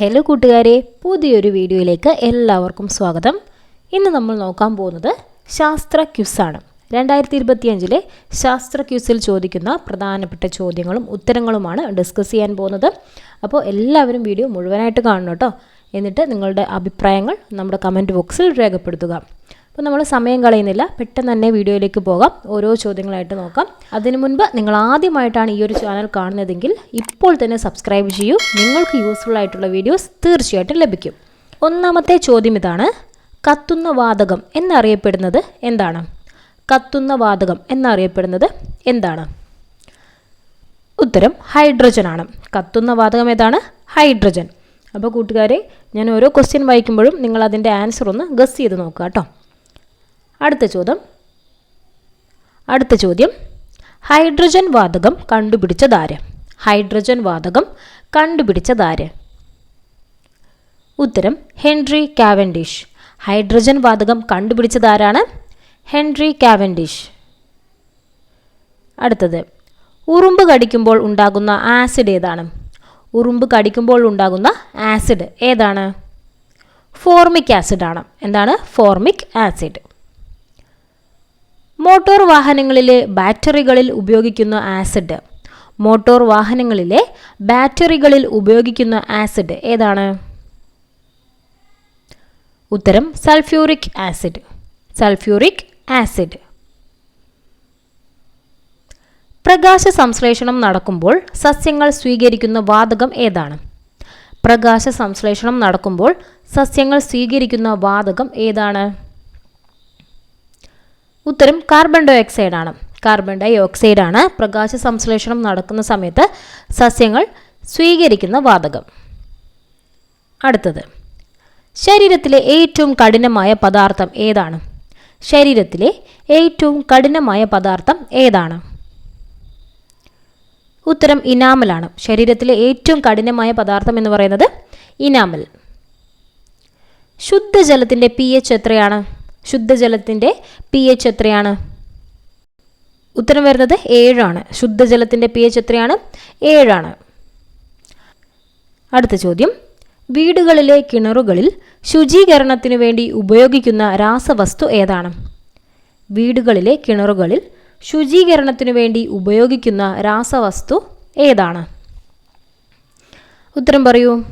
Hello കൂട്ടുകാരെ പുതിയൊരു വീഡിയോയിലേക്ക് എല്ലാവർക്കും സ്വാഗതം. ഇന്ന് നമ്മൾ നോക്കാൻ പോകുന്നത് ശാസ്ത്ര ക്യുസാണ് രണ്ടായിരത്തി ഇരുപത്തിയഞ്ചിലെ ശാസ്ത്ര ക്യുസിൽ ചോദിക്കുന്ന പ്രധാനപ്പെട്ട ചോദ്യങ്ങളും ഉത്തരങ്ങളുമാണ് ഡിസ്കസ് ചെയ്യാൻ പോകുന്നത്. അപ്പോൾ എല്ലാവരും വീഡിയോ മുഴുവനായിട്ട് കാണണം കേട്ടോ. എന്നിട്ട് നിങ്ങളുടെ അഭിപ്രായങ്ങൾ നമ്മുടെ കമന്റ് ബോക്സിൽ രേഖപ്പെടുത്തുക. അപ്പോൾ നമ്മൾ സമയം കളയുന്നില്ല. പെട്ടെന്ന് തന്നെ വീഡിയോയിലേക്ക് പോകാം. ഓരോ ചോദ്യങ്ങളായിട്ട് നോക്കാം. അതിനു മുൻപ് നിങ്ങൾ ആദ്യമായിട്ടാണ് ഈ ഒരു ചാനൽ കാണുന്നതെങ്കിൽ ഇപ്പോൾ തന്നെ സബ്സ്ക്രൈബ് ചെയ്യൂ. നിങ്ങൾക്ക് യൂസ്ഫുൾ ആയിട്ടുള്ള വീഡിയോസ് തീർച്ചയായിട്ടും ലഭിക്കും. ഒന്നാമത്തെ ചോദ്യം ഇതാണ്. കത്തുന്ന വാതകം എന്നറിയപ്പെടുന്നത് എന്താണ്? കത്തുന്ന വാതകം എന്നറിയപ്പെടുന്നത് എന്താണ്? ഉത്തരം ഹൈഡ്രജൻ ആണ്. കത്തുന്ന വാതകം ഏതാണ്? ഹൈഡ്രജൻ അപ്പോൾ കൂട്ടുകാരെ ഞാൻ ഓരോ ക്വസ്റ്റ്യൻ വായിക്കുമ്പോഴും നിങ്ങൾ അതിന്റെ ആൻസർ ഒന്ന് ഗസ് ചെയ്ത് നോക്കുക കേട്ടോ. അടുത്ത ചോദ്യം. അടുത്ത ചോദ്യം. ഹൈഡ്രജൻ വാതകം കണ്ടുപിടിച്ചതാര് ഹൈഡ്രജൻ വാതകം കണ്ടുപിടിച്ചതാര് ഉത്തരം ഹെൻറി കാവൻഡിഷ്. ഹൈഡ്രജൻ വാതകം കണ്ടുപിടിച്ചതാരാണ് ഹെൻറി കാവൻഡിഷ്. അടുത്തത് ഉറുമ്പ് കടിക്കുമ്പോൾ ഉണ്ടാകുന്ന ആസിഡ് ഏതാണ്? ഉറുമ്പ് കടിക്കുമ്പോൾ ഉണ്ടാകുന്ന ആസിഡ് ഏതാണ്? ഫോർമിക് ആസിഡ് ആണ് എന്താണ്? Formic acid. മോട്ടോർ വാഹനങ്ങളിലെ ബാറ്ററികളിൽ ഉപയോഗിക്കുന്ന ആസിഡ്. മോട്ടോർ വാഹനങ്ങളിലെ ബാറ്ററികളിൽ ഉപയോഗിക്കുന്ന ആസിഡ് ഏതാണ്? ഉത്തരം സൾഫ്യൂറിക് ആസിഡ്. Sulphuric acid. പ്രകാശ സംശ്ലേഷണം നടക്കുമ്പോൾ സസ്യങ്ങൾ സ്വീകരിക്കുന്ന വാതകം ഏതാണ്? പ്രകാശ സംശ്ലേഷണം നടക്കുമ്പോൾ സസ്യങ്ങൾ സ്വീകരിക്കുന്ന വാതകം ഏതാണ്? ഉത്തരം കാർബൺ ഡൈ ഓക്സൈഡ് ആണ്. കാർബൺ ഡൈ ഓക്സൈഡ് ആണ് പ്രകാശ സംശ്ലേഷണം നടക്കുന്ന സമയത്ത് സസ്യങ്ങൾ സ്വീകരിക്കുന്ന വാതകം. അടുത്തത്. ശരീരത്തിലെ ഏറ്റവും കഠിനമായ പദാർത്ഥം ഏതാണ്? ശരീരത്തിലെ ഏറ്റവും കഠിനമായ പദാർത്ഥം ഏതാണ്? ഉത്തരം ഇനാമലാണ് ശരീരത്തിലെ ഏറ്റവും കഠിനമായ പദാർത്ഥം എന്ന് പറയുന്നത് ഇനാമൽ ശുദ്ധജലത്തിന്റെ പി എച്ച് എത്രയാണ്? ശുദ്ധജലത്തിന്റെ പി എച്ച് എത്രയാണ്? ഉത്തരം വരുന്നത് ഏഴാണ്. ശുദ്ധജലത്തിന്റെ പി എച്ച് എത്രയാണ്? ഏഴാണ്. അടുത്ത ചോദ്യം. വീടുകളിലെ കിണറുകളിൽ ശുചീകരണത്തിനു വേണ്ടി ഉപയോഗിക്കുന്ന രാസവസ്തു ഏതാണ്? വീടുകളിലെ കിണറുകളിൽ ശുചീകരണത്തിനു വേണ്ടി ഉപയോഗിക്കുന്ന രാസവസ്തു ഏതാണ്? ഉത്തരം പറയൂ.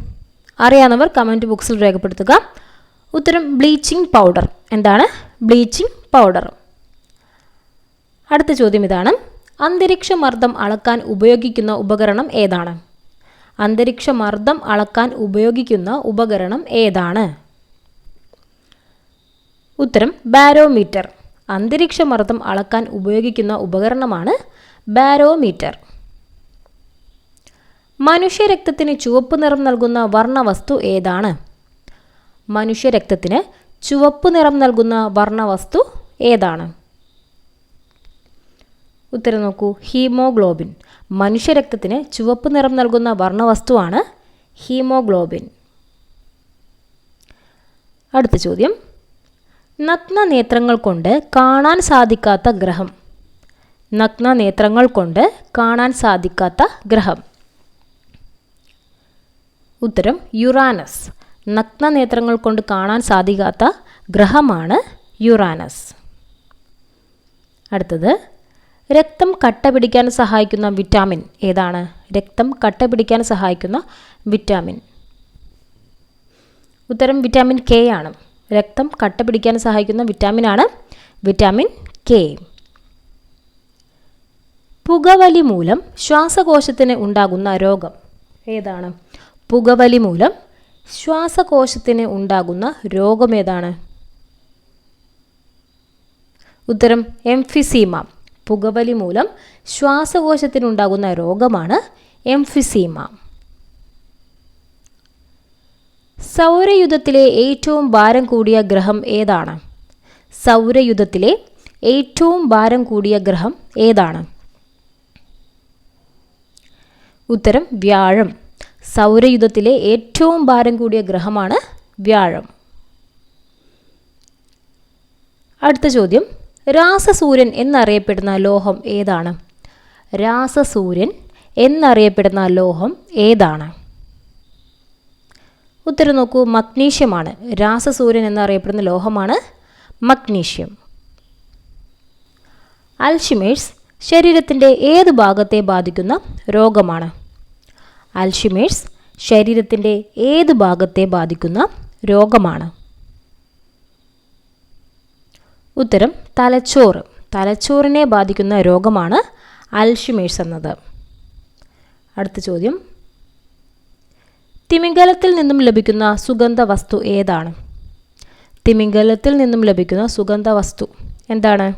അറിയാവുന്നവർ കമന്റ് ബോക്സിൽ രേഖപ്പെടുത്തുക. ഉത്തരം ബ്ലീച്ചിങ് പൗഡർ. എന്താണ്? Bleaching powder. അടുത്ത ചോദ്യം ഇതാണ്. അന്തരീക്ഷ മർദ്ദം അളക്കാൻ ഉപയോഗിക്കുന്ന ഉപകരണം ഏതാണ്? അന്തരീക്ഷ മർദ്ദം അളക്കാൻ ഉപയോഗിക്കുന്ന ഉപകരണം ഏതാണ്? ഉത്തരം ബാരോമീറ്റർ. അന്തരീക്ഷ മർദ്ദം അളക്കാൻ ഉപയോഗിക്കുന്ന ഉപകരണമാണ് ബാരോമീറ്റർ. മനുഷ്യരക്തത്തിന് ചുവപ്പ് നിറം നൽകുന്ന വർണവസ്തു ഏതാണ്? മനുഷ്യരക്തത്തിന് ചുവപ്പ് നിറം നൽകുന്ന വർണവസ്തു ഏതാണ്? ഉത്തരം നോക്കൂ. ഹീമോഗ്ലോബിൻ. മനുഷ്യരക്തത്തിന് ചുവപ്പ് നിറം നൽകുന്ന വർണവസ്തുവാണ് ഹീമോഗ്ലോബിൻ. അടുത്ത ചോദ്യം. നഗ്ന നേത്രങ്ങൾ കൊണ്ട് കാണാൻ സാധിക്കാത്ത ഗ്രഹം. നഗ്ന നേത്രങ്ങൾ കൊണ്ട് കാണാൻ സാധിക്കാത്ത ഗ്രഹം. ഉത്തരം യുറാനസ്. നഗ്ന നേത്രങ്ങൾ കൊണ്ട് കാണാൻ സാധിക്കാത്ത ഗ്രഹമാണ് യുറാനസ്. അടുത്തത് രക്തം കട്ട പിടിക്കാൻ സഹായിക്കുന്ന വിറ്റാമിൻ ഏതാണ്? രക്തം കട്ട പിടിക്കാൻ സഹായിക്കുന്ന വിറ്റാമിൻ. ഉത്തരം വിറ്റാമിൻ കെ ആണ്. രക്തം കട്ട പിടിക്കാൻ സഹായിക്കുന്ന വിറ്റാമിനാണ് വിറ്റാമിൻ കെ. പുകവലി മൂലം ശ്വാസകോശത്തിന് ഉണ്ടാകുന്ന രോഗം ഏതാണ്? പുകവലി മൂലം ശ്വാസകോശത്തിന് ഉണ്ടാകുന്ന രോഗമേതാണ്? ഉത്തരം എംഫിസീമ. പുകവലി മൂലം ശ്വാസകോശത്തിനുണ്ടാകുന്ന രോഗമാണ് എംഫിസീമ. സൗരയുധത്തിലെ ഏറ്റവും ഭാരം കൂടിയ ഗ്രഹം ഏതാണ്? സൗരയുധത്തിലെ ഏറ്റവും ഭാരം കൂടിയ ഗ്രഹം ഏതാണ്? ഉത്തരം വ്യാഴം. സൗരയുധത്തിലെ ഏറ്റവും ഭാരം കൂടിയ ഗ്രഹമാണ് വ്യാഴം. അടുത്ത ചോദ്യം രാസസൂര്യൻ എന്നറിയപ്പെടുന്ന ലോഹം ഏതാണ്? രാസസൂര്യൻ എന്നറിയപ്പെടുന്ന ലോഹം ഏതാണ്? ഉത്തരം നോക്കൂ മഗ്നീഷ്യമാണ്. രാസസൂര്യൻ എന്നറിയപ്പെടുന്ന ലോഹമാണ് മഗ്നീഷ്യം. അൽഷിമേഴ്സ് ശരീരത്തിന്റെ ഏത് ഭാഗത്തെ ബാധിക്കുന്ന രോഗമാണ്? അൽഷിമേഴ്സ് ശരീരത്തിന്റെ ഏത് ഭാഗത്തെ ബാധിക്കുന്ന രോഗമാണ്? ഉത്തരം തലച്ചോറ്. തലച്ചോറിനെ ബാധിക്കുന്ന രോഗമാണ് അൽഷിമേഴ്സ് എന്നത്. അടുത്ത ചോദ്യം. തിമിംഗലത്തിൽ നിന്നും ലഭിക്കുന്ന സുഗന്ധ വസ്തു ഏതാണ്? തിമിംഗലത്തിൽ നിന്നും ലഭിക്കുന്ന സുഗന്ധ വസ്തു എന്താണ്?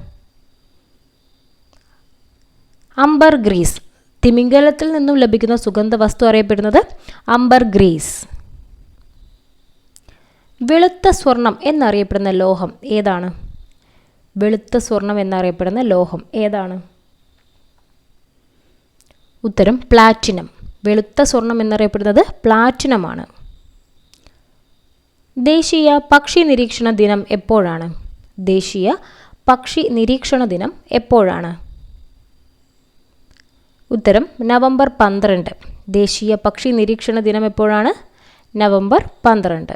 അംബർ ഗ്രീസ്. തിമിംഗലത്തിൽ നിന്നും ലഭിക്കുന്ന സുഗന്ധ വസ്തു അറിയപ്പെടുന്നത് അംബർ ഗ്രീസ്. വെളുത്ത സ്വർണം എന്നറിയപ്പെടുന്ന ലോഹം ഏതാണ്? വെളുത്ത സ്വർണം എന്നറിയപ്പെടുന്ന ലോഹം ഏതാണ്? ഉത്തരം പ്ലാറ്റിനം. വെളുത്ത സ്വർണം എന്നറിയപ്പെടുന്നത് പ്ലാറ്റിനമാണ്. ദേശീയ പക്ഷി നിരീക്ഷണ ദിനം എപ്പോഴാണ്? ദേശീയ പക്ഷി നിരീക്ഷണ ദിനം എപ്പോഴാണ്? ഉത്തരം നവംബർ പന്ത്രണ്ട്. ദേശീയ പക്ഷി നിരീക്ഷണ ദിനം എപ്പോഴാണ്? നവംബർ പന്ത്രണ്ട്.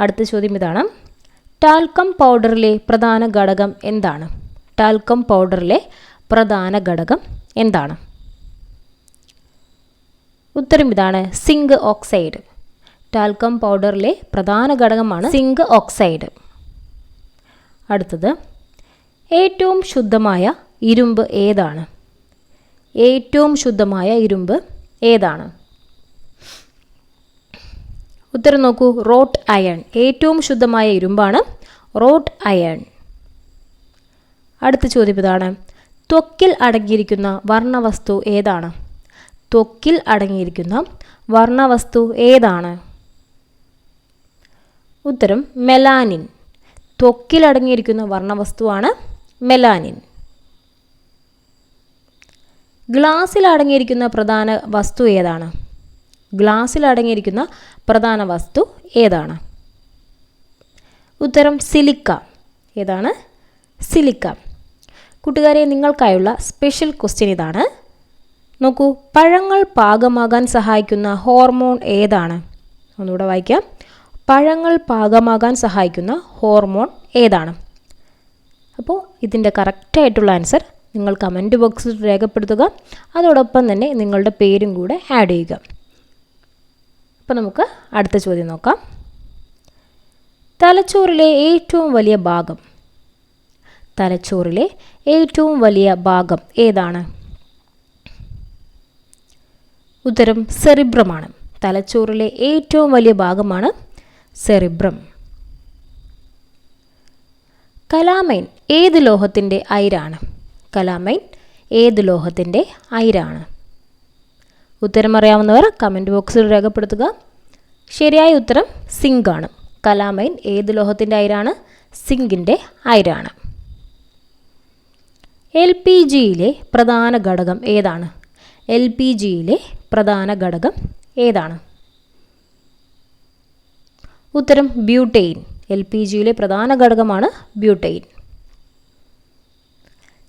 അടുത്ത ചോദ്യം ഇതാണ്. ടാൽക്കം പൗഡറിലെ പ്രധാന ഘടകം എന്താണ്? ടാൽക്കം പൗഡറിലെ പ്രധാന ഘടകം എന്താണ്? ഉത്തരം ഇതാണ് സിങ്ക് ഓക്സൈഡ്. ടാൽക്കം പൗഡറിലെ പ്രധാന ഘടകമാണ് സിങ്ക് ഓക്സൈഡ്. അടുത്തത് ഏറ്റവും ശുദ്ധമായ ഇരുമ്പ് ഏതാണ്? ഏറ്റവും ശുദ്ധമായ ഇരുമ്പ് ഏതാണ്? ഉത്തരം നോക്കൂ. Wrought iron. ഏറ്റവും ശുദ്ധമായ ഇരുമ്പാണ് റോട്ട് അയൺ. അടുത്ത ചോദ്യം ഇതാണ്. ത്വക്കിൽ അടങ്ങിയിരിക്കുന്ന വർണവസ്തു ഏതാണ്? ത്വക്കിൽ അടങ്ങിയിരിക്കുന്ന വർണവസ്തു ഏതാണ്? ഉത്തരം മെലാനിൻ. ത്വക്കിൽ അടങ്ങിയിരിക്കുന്ന വർണവസ്തുവാണ് മെലാനിൻ. ഗ്ലാസ്സിൽ അടങ്ങിയിരിക്കുന്ന പ്രധാന വസ്തു ഏതാണ്? ഗ്ലാസ്സിൽ അടങ്ങിയിരിക്കുന്ന പ്രധാന വസ്തു ഏതാണ്? ഉത്തരം സിലിക്ക. ഏതാണ്? സിലിക്ക. കൂട്ടുകാരെ നിങ്ങൾക്കായുള്ള സ്പെഷ്യൽ ക്വസ്റ്റ്യൻ ഇതാണ്. നോക്കൂ പഴങ്ങൾ പാകമാകാൻ സഹായിക്കുന്ന ഹോർമോൺ ഏതാണ്? ഒന്നുകൂടെ വായിക്കാം. പഴങ്ങൾ പാകമാകാൻ സഹായിക്കുന്ന ഹോർമോൺ ഏതാണ്? അപ്പോൾ ഇതിന്റെ കറക്റ്റായിട്ടുള്ള ആൻസർ നിങ്ങൾ കമന്റ് ബോക്സിൽ രേഖപ്പെടുത്തുക. അതോടൊപ്പം തന്നെ നിങ്ങളുടെ പേരും കൂടെ ആഡ് ചെയ്യുക. അപ്പോൾ നമുക്ക് അടുത്ത ചോദ്യം നോക്കാം. തലച്ചോറിലെ ഏറ്റവും വലിയ ഭാഗം. തലച്ചോറിലെ ഏറ്റവും വലിയ ഭാഗം ഏതാണ്? ഉത്തരം സെറിബ്രമാണ്. തലച്ചോറിലെ ഏറ്റവും വലിയ ഭാഗമാണ് സെറിബ്രം. കലാമൈൻ ഏത് ലോഹത്തിന്റെ അയിരാണ്? കലാമൈൻ ഏത് ലോഹത്തിന്റെ അയിരാണ്? ഉത്തരം അറിയാവുന്നവർ കമന്റ് ബോക്സിൽ രേഖപ്പെടുത്തുക. ശരിയായ ഉത്തരം സിങ്ക് ആണ്. കലാമൈൻ ഏത് ലോഹത്തിന്റെ അയിരാണ്? സിങ്കിന്റെ അയിരാണ്. എൽ പി ജിയിലെ പ്രധാന ഘടകം ഏതാണ്? എൽ പി ജിയിലെ പ്രധാന ഘടകം ഏതാണ്? ഉത്തരം ബ്യൂട്ടെയിൻ എൽ പി ജിയിലെ പ്രധാന ഘടകമാണ് ബ്യൂട്ടെയിൻ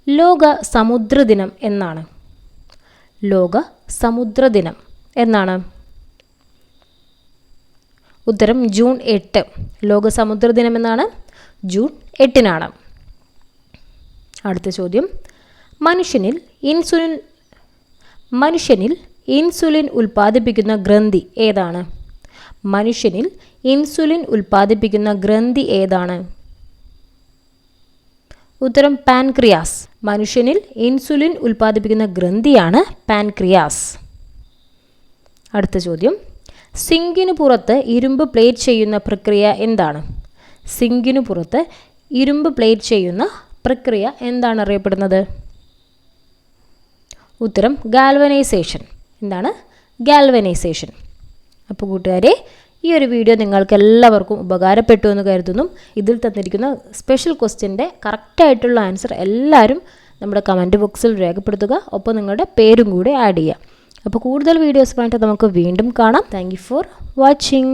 ലോക സമുദ്രദിനം എന്നാണ്. ലോക സമുദ്രദിനം എന്നാണ്. ഉത്തരം ജൂൺ എട്ട്. ലോക സമുദ്രദിനം എന്നാണ്. ജൂൺ എട്ടിനാണ്. അടുത്ത ചോദ്യം. മനുഷ്യനിൽ ഇൻസുലിൻ മനുഷ്യനിൽ ഇൻസുലിൻ ഉൽപ്പാദിപ്പിക്കുന്ന ഗ്രന്ഥി ഏതാണ്? മനുഷ്യനിൽ ഇൻസുലിൻ ഉൽപ്പാദിപ്പിക്കുന്ന ഗ്രന്ഥി ഏതാണ്? ഉത്തരം പാൻക്രിയാസ്. മനുഷ്യനിൽ ഇൻസുലിൻ ഉൽപ്പാദിപ്പിക്കുന്ന ഗ്രന്ഥിയാണ് പാൻക്രിയാസ്. അടുത്ത ചോദ്യം. സിങ്കിന് പുറത്ത് ഇരുമ്പ് പ്ലേറ്റ് ചെയ്യുന്ന പ്രക്രിയ എന്താണ്? സിങ്കിന് പുറത്ത് ഇരുമ്പ് പ്ലേറ്റ് ചെയ്യുന്ന പ്രക്രിയ എന്താണ് അറിയപ്പെടുന്നത്? ഉത്തരം ഗാൽവനൈസേഷൻ. എന്താണ്? ഗാൽവനൈസേഷൻ. അപ്പോൾ കൂട്ടുകാരെ ഈ ഒരു വീഡിയോ നിങ്ങൾക്ക് എല്ലാവർക്കും ഉപകാരപ്പെട്ടു എന്ന് കരുതുന്നു. ഇതിൽ തന്നിരിക്കുന്ന സ്പെഷ്യൽ ക്വസ്റ്റ്യന്റെ കറക്റ്റായിട്ടുള്ള ആൻസർ എല്ലാവരും നമ്മുടെ കമന്റ് ബോക്സിൽ രേഖപ്പെടുത്തുക. ഒപ്പം നിങ്ങളുടെ പേരും കൂടി ആഡ് ചെയ്യുക. അപ്പോൾ കൂടുതൽ വീഡിയോസുമായിട്ട് നമുക്ക് വീണ്ടും കാണാം. Thank for watching